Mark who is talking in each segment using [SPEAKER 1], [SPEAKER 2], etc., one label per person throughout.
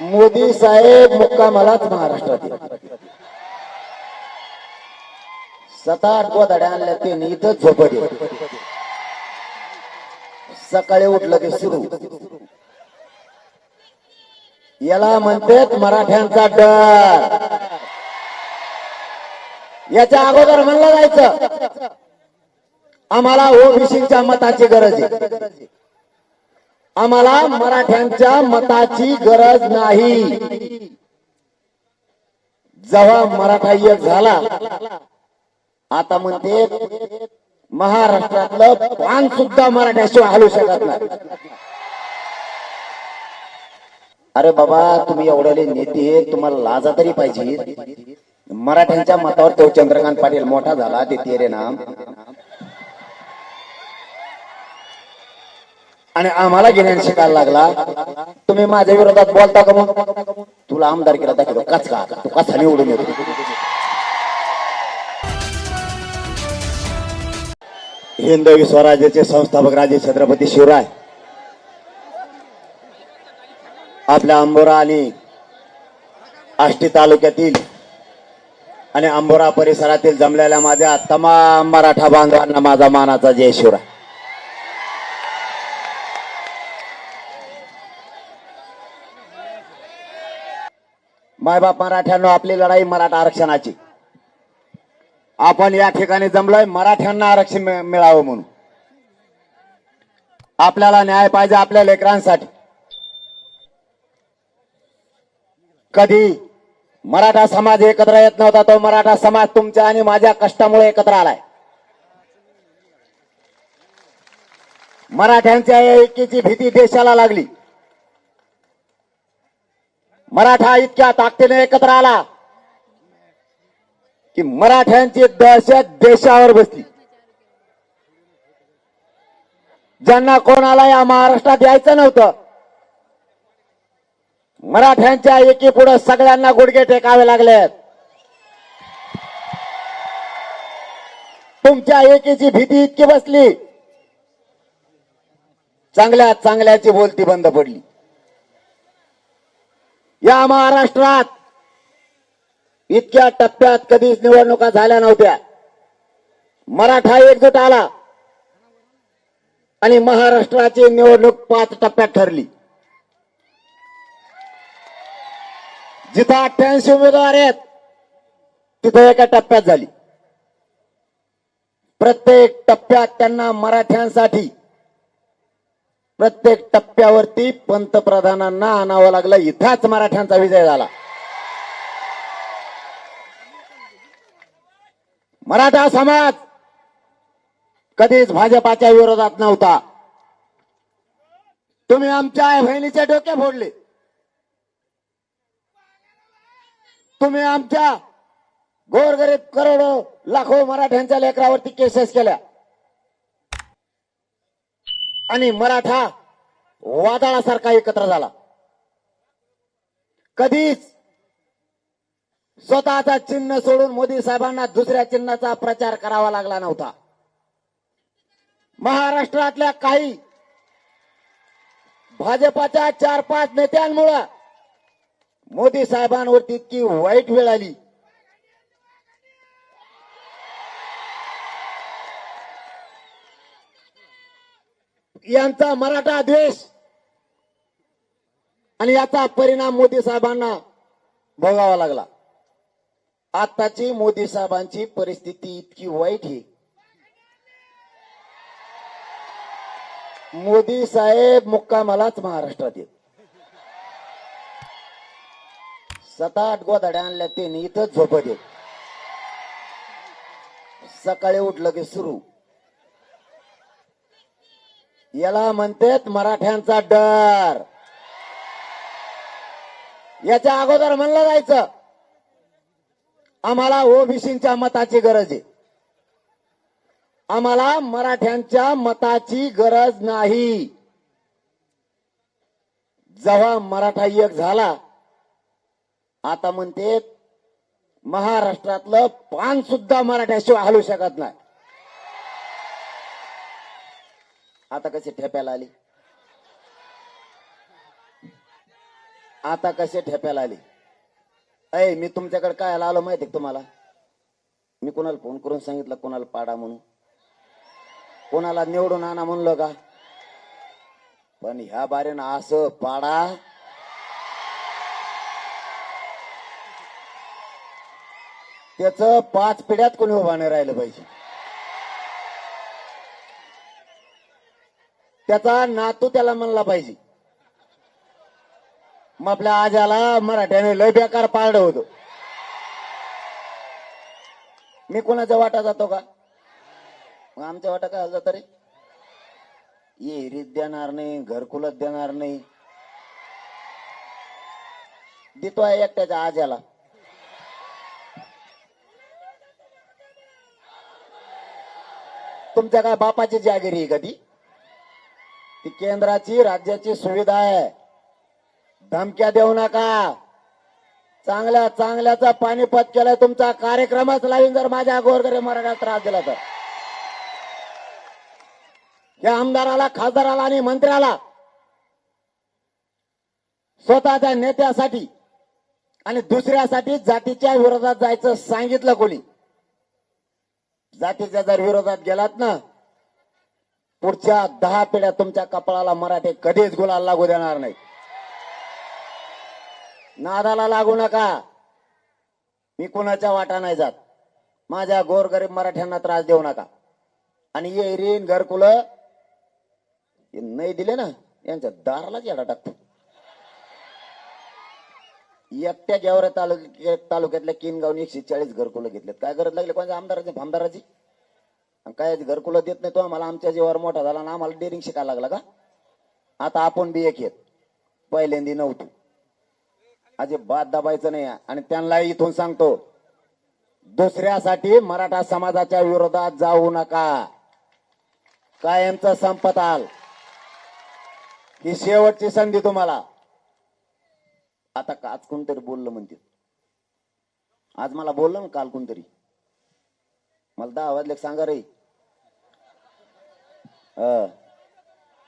[SPEAKER 1] मोदी साहेब मुक्कामालाच महाराष्ट्रात येतील. सात आठ गोधड्या आणल्या ते इथं झोपडी सकाळी उठलं की सुरू. याला म्हणतात मराठ्यांचा डर. याच्या अगोदर म्हणलं जायचं आम्हाला ओबीसीच्या मताची गरज आहे. आम्हाला मराठ्यांच्या मताची गरज नाही. जेव्हा मराठा एक झाला आता म्हणते महाराष्ट्रातलं पान सुद्धा मराठ्याशिवाय हलू शकत नाही. अरे बाबा तुम्ही एवढ्याले नेते तुम्हाला लाजा तरी पाहिजे. मराठ्यांच्या मतावर तो चंद्रकांत पाटील मोठा झाला ते तेरे नाम. आणि आम्हाला घेण्याने शिकायला लागला. तुम्ही माझ्या विरोधात बोलता का मग? तुला आमदार केला दाखवतो कचका तू कसा निवडून येतो. हिंदवी स्वराज्याचे संस्थापक राजे छत्रपती शिवराय आपल्या अंबोरा आणि आष्टी तालुक्यातील आणि अंबोरा परिसरातील जमलेल्या माझ्या तमाम मराठा बांधवांना माझा मानाचा जय शिवराय. मायबाप मराठ्यांना आपली लढाई मराठा आरक्षणाची. आपण या ठिकाणी जमलोय मराठ्यांना आरक्षण मिळावं म्हणून. आपल्याला न्याय पाहिजे आपल्या लेकरांसाठी. कधी मराठा समाज एकत्र येत नव्हता तो मराठा समाज तुमच्या आणि माझ्या कष्टामुळे एकत्र आलाय. मराठ्यांच्या एकीची भीती देशाला लागली. मराठा इतक्या ताकदीने एकत्र आला की मराठ्यांची दहशत देशावर बसली. ज्यांना कोणाला या महाराष्ट्रात यायचं नव्हतं मराठ्यांच्या एकी पुढे सगळ्यांना गुडघे टेकावे लागलेत. तुमच्या एकीची भीती इतकी बसली चांगल्या चांगल्याची बोलती बंद पडली. या महाराष्ट्रात इतक्या टप्प्यात कधीच निवडणुका झाल्या नव्हत्या. मराठा एकजूट आला आणि महाराष्ट्राची निवडणूक पाच टप्प्यात ठरली. जिथं अठ्ठ्याऐंशी उमेदवार आहेत तिथं एका टप्प्यात झाली. प्रत्येक टप्प्यात त्यांना मराठ्यांसाठी प्रत्येक टप्प्यावरती पंतप्रधानांना आणावं लागलं. इथंच मराठ्यांचा विजय झाला. मराठा समाज कधीच भाजपाच्या विरोधात नव्हता. तुम्ही आमच्या आई बहिणीचे डोके फोडले. तुम्ही आमच्या गोरगरीब करोडो लाखो मराठ्यांच्या लेकरावरती केसेस केल्या. आणि मराठा वादळासारखा एकत्र झाला. कधीच स्वतःचा चिन्ह सोडून मोदी साहेबांना दुसऱ्या चिन्हाचा प्रचार करावा लागला नव्हता. महाराष्ट्रातल्या काही भाजपाच्या चार पाच नेत्यांमुळं मोदी साहेबांवरती इतकी वाईट वेळ आली. यांचा मराठा द्वेष आणि याचा परिणाम मोदी साहेबांना भोगावा लागला. आताची मोदी साहेबांची परिस्थिती इतकी वाईट आहे. मोदी साहेब मुक्कामालाच महाराष्ट्रात येत. सात आठ गोधड्या आणल्या त्यांनी इथंच झोपत येत सकाळी उठलं की सुरू. याला म्हणतात मराठ्यांचा डर. याच्या अगोदर म्हणलं जायचं आम्हाला ओबीसीच्या मताची गरज आहे. आम्हाला मराठ्यांच्या मताची गरज नाही. जेव्हा मराठा एक झाला आता म्हणते महाराष्ट्रातलं पान सुद्धा मराठ्याशिवाय हलू शकत नाही. आता कशी ठेप्याला आली? आता कसे ठेप्याला आले? अय मी तुमच्याकडे काय आलो माहिती तुम्हाला? मी कोणाला फोन करून सांगितलं कोणाला पाडा म्हणून? कोणाला निवडून आणा म्हणलं का? पण ह्या बारीनं असं पाडा. त्याच पाच पिढ्यात कोणी उभा नाही राहिलं पाहिजे. त्याचा नातू त्याला म्हणला पाहिजे. मग आपल्या आजाला मराठ्याने लय बेकार पाळलं होतो. मी कोणाच्या वाटा जातो का? मग आमच्या वाटा काय जात रे येरीत देणार नाही घरकुलत देणार नाही. देतो आहे एकट्याच्या आज्याला. तुमच्या काय बापाची जागिरी आहे का ती केंद्राची राज्याची सुविधा आहे. धमक्या देऊ नका. चांगल्या चांगल्याचा पाणीपत केलाय तुमचा कार्यक्रमच लावीन जर माझ्या गोरगरे मराठा त्रास दिला तर. या आमदाराला खासदाराला आणि मंत्र्याला स्वतःच्या नेत्यासाठी आणि दुसऱ्यासाठी जातीच्या विरोधात जायचं सांगितलं कोणी? जातीच्या जर विरोधात गेलात ना पुढच्या दहा पिढ्या तुमच्या कपाळाला मराठे कधीच गुलाल लागू देणार नाही. नादाला लागू नका. मी कुणाच्या वाटा नाही जात. माझ्या गोरगरीब मराठ्यांना त्रास देऊ नका. आणि ये रीन घरकुल नाही दिले ना यांच्या दारालाच येडा टाकतो. एकट्या गेवरे तालुक्या तालुक्यातल्या किनगावने एकशे चाळीस घरकुलं घेतलेत. काय गरज लागली कोणत्या आमदाराची फामदाराची आणि काय घरकुला देत नाही तो आम्हाला आमच्या जीवावर मोठा झाला ना आम्हाला डेअरिंग शिकायला लागला का? आता आपण बी एक येत पहिल्यांदी नव्हतो. अजिबात दाबायचं नाही. आणि त्यांना इथून सांगतो दुसऱ्यासाठी मराठा समाजाच्या विरोधात जाऊ नका. कायमचं संपत आल ही शेवटची संधी तुम्हाला. आता काच आज कोणतरी बोललं म्हणते. आज मला बोललं ना काल कोणतरी. मला दहा वाजले सांगा रे.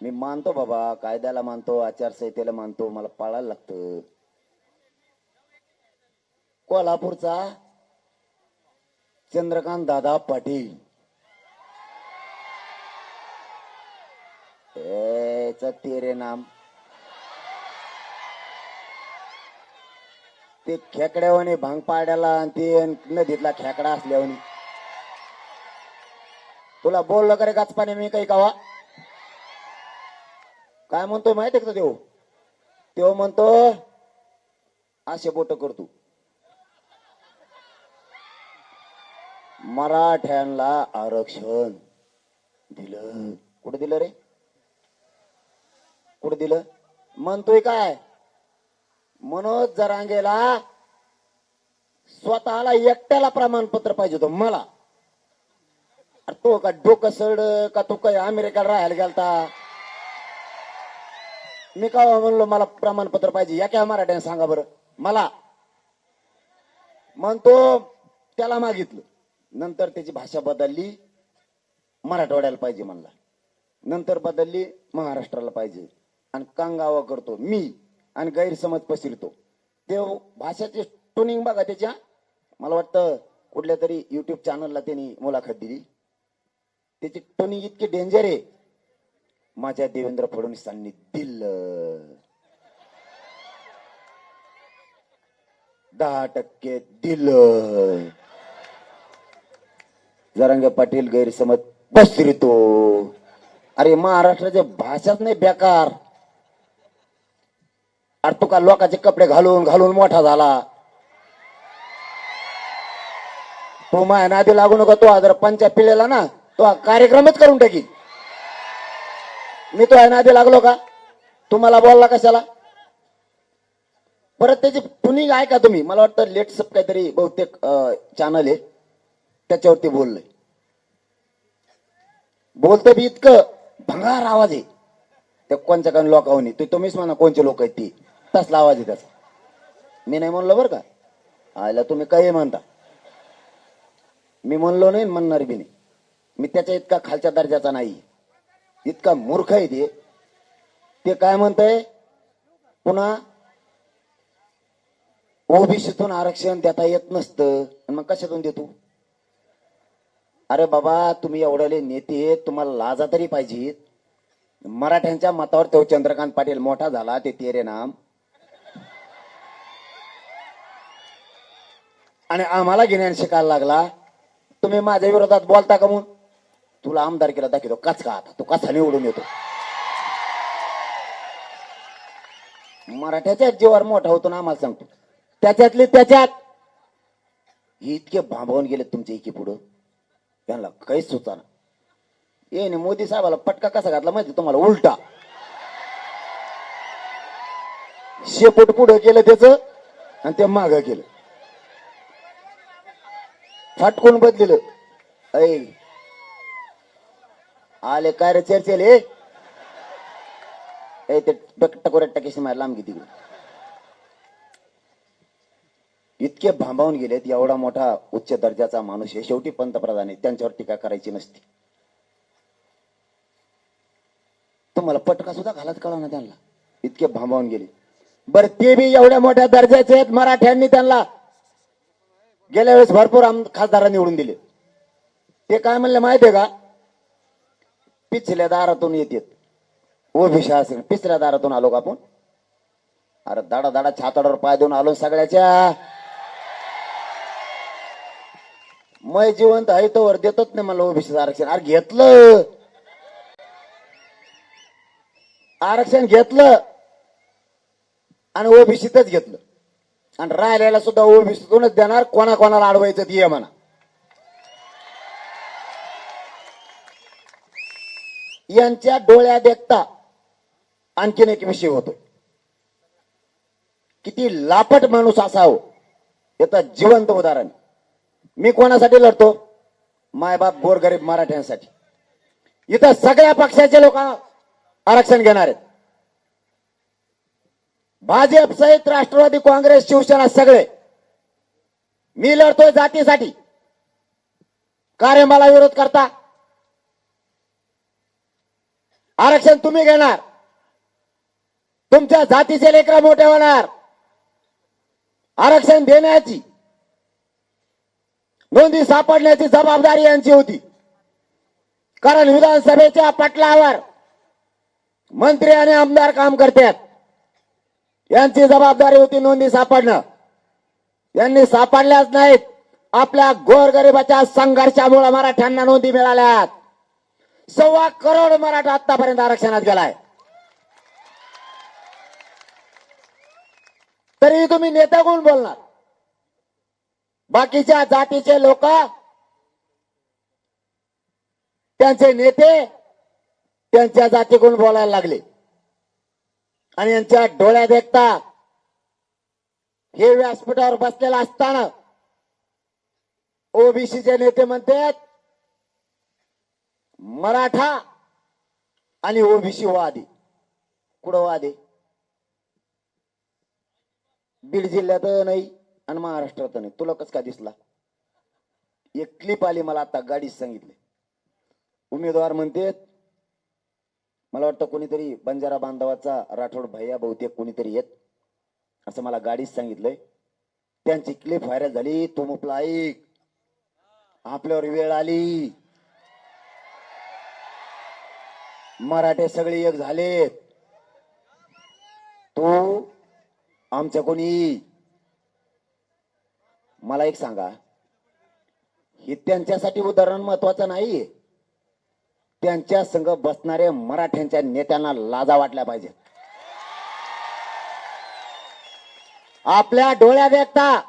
[SPEAKER 1] मी मानतो बाबा कायद्याला मानतो आचारसंहितेला मानतो मला पाळायला लागतं. कोल्हापूरचा चंद्रकांत दादा पाटील. तेरे नाम. ते खेकड्यावाने भांग पाड्याला आणि ते नदीतला खेकडा असल्यावानी. तुला बोललं करे गाचपाने मी काही कावा काय म्हणतो माहितीये का देव? तो म्हणतो असे बोट करतो मराठ्यांना आरक्षण दिलं. कुठं दिलं रे? कुठं दिलं? म्हणतोय काय? मनोज जरांगेला स्वतःला एकट्याला प्रमाणपत्र पाहिजे होतं मला. अरे तो का डोकं सड का तो काय अमेरिकेला राहायला गेलता? मी का म्हणलो मला प्रमाणपत्र पाहिजे. या काय मराठ्याने सांगा बरं. मला. म्हणतो त्याला मागितलं. नंतर त्याची भाषा बदलली. मराठवाड्याला पाहिजे म्हणला. नंतर बदलली महाराष्ट्राला पाहिजे. आणि कांगावा करतो मी आणि गैरसमज पसरतो. ते भाषाची टोनिंग बघा त्याच्या. मला वाटतं कुठल्या तरी युट्यूब चॅनलला त्यांनी मुलाखत दिली. त्याची टोनी इतकी डेंजर आहे. माझ्या देवेंद्र फडणवीसांनी दिलं. दहा टक्के दिलं. जरांगे पाटील गैरसमज पसरतो. अरे महाराष्ट्राच्या भाषाच नाही बेकार. अरे तू का लोकांचे कपडे घालून घालून मोठा झाला. तो माया नादी लागू नको तो जर पंचा पिलेला ना. तो कार्यक्रमच करून टाकी मी तो आधी लागलो का? तुम्हाला बोलला कशाला? परत त्याची टुनिंग आहे का तुम्ही? मला वाटतं लेट्सअप काहीतरी बहुतेक चॅनल आहे. त्याच्यावरती बोललंय. बोलतं बी इतकं भंगार आवाज आहे. त्या कोणच्या काही लोकांनी ते तुम्हीच म्हणा कोणचे लोक आहेत ती. तसला आवाज आहे त्याचा. मी नाही म्हणलो बरं का. आयला तुम्ही काही म्हणता. मी म्हणलो नाही म्हणणार बी नाही. मी त्याच्या इतका खालच्या दर्जाचा नाही. इतका मूर्ख आहे ते. ते काय म्हणतंय? पुन्हा ओबीसीतून आरक्षण देता येत नसतं. मग कशातून देतो? अरे बाबा तुम्ही एवढ्याले नेते आहेत, तुम्हाला लाजा तरी पाहिजेत. मराठ्यांच्या मतावर तो चंद्रकांत पाटील मोठा झाला ते तेरे नाम. आणि आम्हाला घेण्याने शिकायला लागला. तुम्ही माझ्या विरोधात बोलता का म्हणून तुला आमदार केला दाखवतो काच का आता तो कसा निवडून येतो. मराठ्याच्या जीवावर मोठा होतो ना आम्हाला सांगतो. त्याच्यातले त्याच्यात. इतके भांबवून गेले तुमच्या इके पुढं त्यांना काहीच सुचाना. ये ने मोदी साहेबाला पटका कसा घातला माहिती तुम्हाला? उलटा. शेपूट पुढं केलं त्याच? आणि ते माग केलं. फाटकून बदलेलं. ऐ आले काय रे चर्चेल ए. ए, ते टकोऱ्या टकेशी मारला लांब किती इतके भांबावून गेलेत एवढा मोठा उच्च दर्जाचा माणूस आहे. शेवटी पंतप्रधान आहे त्यांच्यावर टीका करायची नसती. तुम्हाला पटका सुद्धा घालत कळा ना त्यांना. इतके भांबावून गेले. बर ते बी एवढ्या मोठ्या दर्जाचे आहेत मराठ्यांनी त्यांना गेल्या वेळेस भरपूर आम खासदारांनी निवडून दिले. ते काय म्हणले माहितीये का? पिछल्या दारातून येतात. ओबीसी असेल पिछल्या दारातून आलो का आपण? अरे दाडा दाडा छाताडावर पाय देऊन आलो सगळ्याच्या. मय जिवंत आहे तोवर देतच नाही मला ओबीसी आरक्षण. अरे घेतलं. आरक्षण घेतलं. आणि ओबीसीतच घेतलं. आणि राहिलेला सुद्धा ओबीसीतूनच देणार कोणा कोणाला अडवायचं ते ये म्हणा. यांच्या डोळ्या देखता आणखीन एक विषय होतो. किती लापट माणूस असावं याचं जिवंत उदाहरण. मी कोणासाठी लढतो? मायबाप गोरगरीब मराठ्यांसाठी. इथं सगळ्या पक्षाचे लोक आरक्षण घेणार आहेत. भाजप सहित राष्ट्रवादी काँग्रेस शिवसेना सगळे. मी लढतोय जातीसाठी. का रे मला विरोध करता. आरक्षण तुम्ही घेणार. तुमच्या जातीचे लेकरं मोठे होणार. आरक्षण देण्याची नोंदी सापडण्याची जबाबदारी यांची होती. कारण विधानसभेच्या पटलावर मंत्री आणि आमदार काम करतात. यांची जबाबदारी होती नोंदी सापडणं. यांनी सापडल्याच नाहीत. आपल्या गोरगरिबाच्या संघर्षामुळे मराठ्यांना नोंदी मिळाल्यात. सव्वा करोड मराठा आतापर्यंत आरक्षणात गेलाय. तरी तुम्ही नेता कोण बोलणार? बाकीच्या जातीचे लोक त्यांचे नेते त्यांच्या जातीकडून बोलायला लागले? आणि यांच्या डोळ्यात देखता हे व्यासपीठावर बसलेला असताना ओबीसीचे नेते म्हणतात मराठा आणि ओबीसी वाद. आहे कुठं वाद? आहे बीड जिल्ह्यात नाही आणि महाराष्ट्रात नाही. तुला कस का दिसला? एक क्लिप आली मला आता गाडीत सांगितले. उमेदवार म्हणते मला वाटतं कोणीतरी बंजारा बांधवाचा राठोड भैया बहुतेक कोणीतरी येत असं मला गाडीत सांगितलंय. त्यांची क्लिप व्हायरल झाली. तो मुपला ऐक आपल्यावर वेळ आली. मराठे सगळे एक झालेत. तू आमच्या कोणी? मला एक सांगा. हे त्यांच्यासाठी उदाहरण महत्वाचं नाही त्यांच्या संघ बसणाऱ्या मराठ्यांच्या नेत्यांना लाजा वाटल्या पाहिजे आपल्या डोळ्या देखता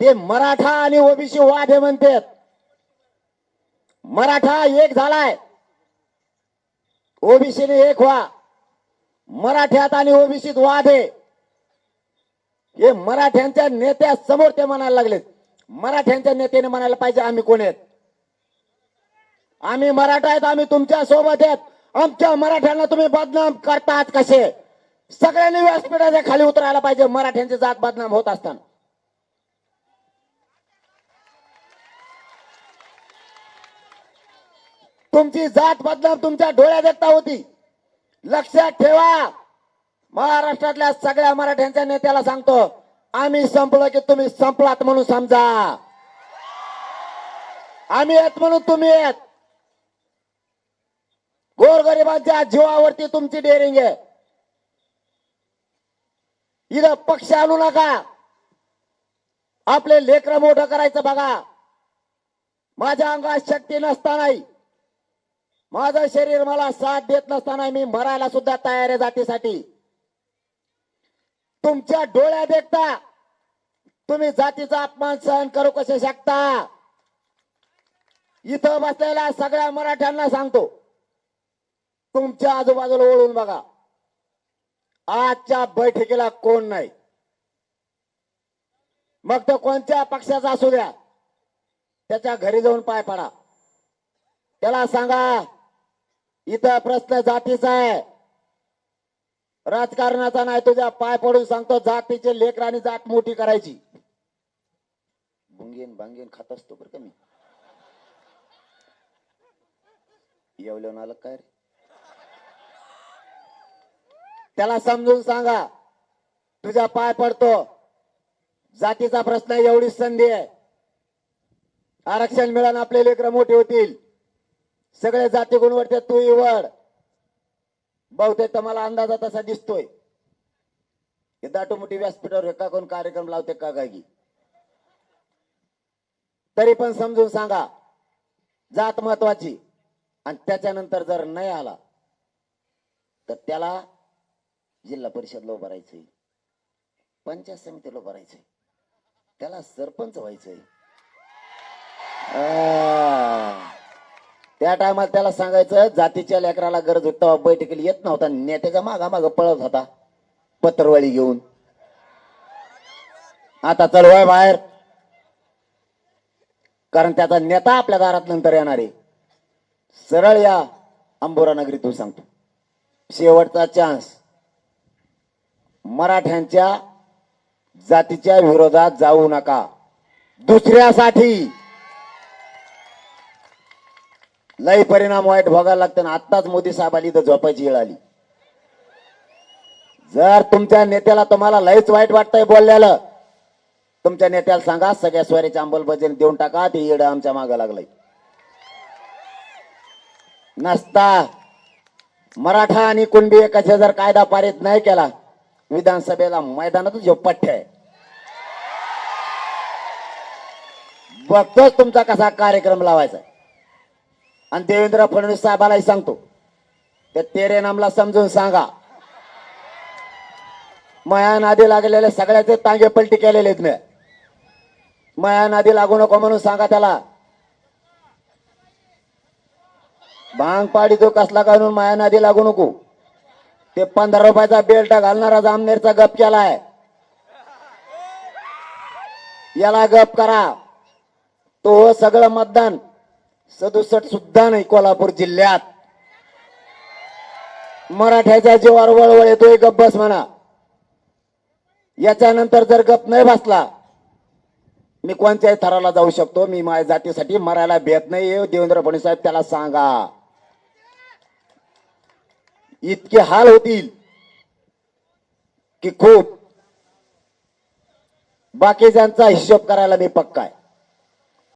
[SPEAKER 1] ते मराठा आणि ओबीसी वाद हे म्हणतात. मराठा एक झालाय. ओबीसीने एक व्हा मराठ्यात आणि ओबीसीत वाद आहे हे मराठ्यांच्या नेत्या समोर ते म्हणायला लागलेत. मराठ्यांच्या नेत्याने म्हणायला पाहिजे आम्ही कोण आहेत? आम्ही मराठा आहेत आम्ही तुमच्यासोबत आहेत. आमच्या मराठ्यांना तुम्ही बदनाम करतात कसे? सगळ्यांनी व्यासपीठाच्या खाली उतरायला पाहिजे. मराठ्यांची जात बदनाम होत असताना. तुमची जात बदनाम तुमच्या डोळ्यात देखता होती. लक्षात ठेवा. महाराष्ट्रातल्या सगळ्या मराठ्यांच्या नेत्याला सांगतो आम्ही संपलो की तुम्ही संपलात म्हणून समजा. आम्ही येत म्हणून तुम्ही येत. गोरगरिबांच्या जीवावरती तुमची डेअरिंग आहे. इथं पक्ष आणू नका. आपले लेकर मोठं करायचं बघा. माझ्या अंगात शक्ती नसतानाही माझं शरीर मला साथ देत नसताना मी मरायला सुद्धा तयार आहे जातीसाठी. तुमच्या डोळ्या देखता तुम्ही जातीचा अपमान सहन करू कसे शकता? इथं बसलेल्या सगळ्या मराठ्यांना सांगतो. तुमच्या आजूबाजूला ओळून बघा. आजच्या बैठकीला कोण नाही? मग तो कोणत्या पक्षाचा असू द्या? त्याच्या घरी जाऊन पाय पडा. त्याला सांगा इथं प्रश्न जातीचा आहे. राजकारणाचा नाही तुझ्या पाय पडून सांगतो जातीचे लेकर आणि जात मोठी करायची. भुंगेन भांगेन खात असतो बरं का मी. येवल्यावर आलं काय रे? त्याला समजून सांगा तुझ्या पाय पडतो. जातीचा प्रश्न एवढी एवढीच संधी आहे. आरक्षण मिळालं आपले लेकर मोठे होतील. सगळे जाती गुणवडत्या तू इवड बहुतेक तर मला अंदाजा तसा दिसतोय. हे दाटू मोठी व्यासपीठावर एका कोण कार्यक्रम लावते का गागी तरी पण समजून सांगा जात महत्वाची. आणि त्याच्यानंतर जर नाही आला तर त्याला जिल्हा परिषदला उभं राहायचंय पंचायत समितीला उभं त्याला सरपंच व्हायचंय. त्या टायमाला त्याला सांगायचं जातीच्या लेकराला गरज होती तेव्हा बैठकीला येत नव्हता. नेत्याच्या मागा माग पळत होता. पत्रवळी घेऊन. आता चळवळ बाहेर. कारण त्याचा नेता आपल्या दारात नंतर येणार आहे. सरळ या. अंबोरा नगरी तू सांगतो. शेवटचा चान्स मराठ्यांच्या जातीच्या विरोधात जाऊ नका. दुसऱ्यासाठी लय परिणाम वाईट भोगायला लागते ना आत्ताच मोदी साहेब आली तर झोपायची वेळ आली. जर तुमच्या नेत्याला तुम्हाला लयच वाईट वाटतंय बोलल्याला तुमच्या नेत्याला सांगा सगळ्या स्वारीच्या अंमलबजावणी देऊन टाका ते येड आमच्या मागे लागलंय. नसता. मराठा आणि कुणबी एकाचे जर कायदा पारित नाही केला विधानसभेला मैदानातच जो आहे बघतोच तुमचा कसा कार्यक्रम लावायचा. आणि देवेंद्र फडणवीस साहेबालाही सांगतो. ते तेरे नामला समजून सांगा. मया नादी लागलेले सगळ्याचे तांगे पलटी केलेले आहेत मी. मया नादी लागू नको म्हणून सांगा त्याला. भांग पाडी तो कसला काढून माया नादी लागू नको. ते पंधरा रुपयाचा बेल्ट घालणारा जामनेरचा गप केलाय. याला गप करा. तो सगळं मतदान सदुसष्ट सुद्धा नाही कोल्हापूर जिल्ह्यात. मराठ्याच्या जीवावर वळवळ येतोय गप्प बस म्हणा. याच्यानंतर जर गप नाही बसला मी कोणत्याही थराला जाऊ शकतो मी माझ्या जातीसाठी मरायला भेट नाही देवेंद्र फडणवीस साहेब त्याला सांगा. इतके हाल होतील की खूप. बाकीच्यांचा हिशोब करायला मी पक्का आहे.